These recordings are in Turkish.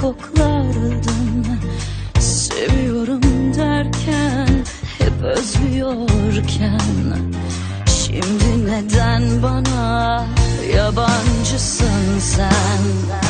koklardın Seviyorum derken hep özlüyorken Şimdi neden bana yabancısın sen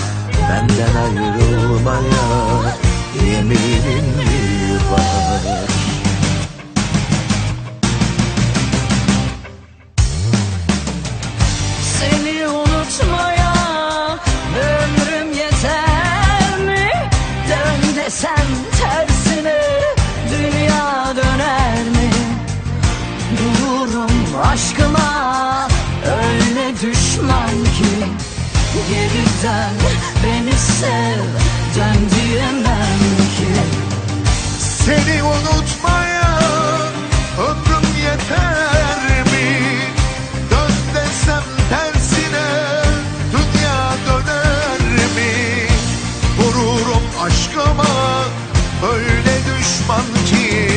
Benden ayrılmaya yeminim mi var Seni unutmaya ömrüm yeter mi? Dön tersine dünya döner mi? Dururum aşkıma Geriden beni sev. Dön diyemem ki. Seni unutmaya ömrüm yeter mi? Dön tersine dünya döner mi? Vururum aşkıma öyle düşman ki.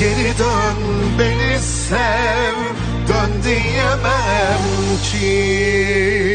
Geri dön beni sev. Dön diyemem ki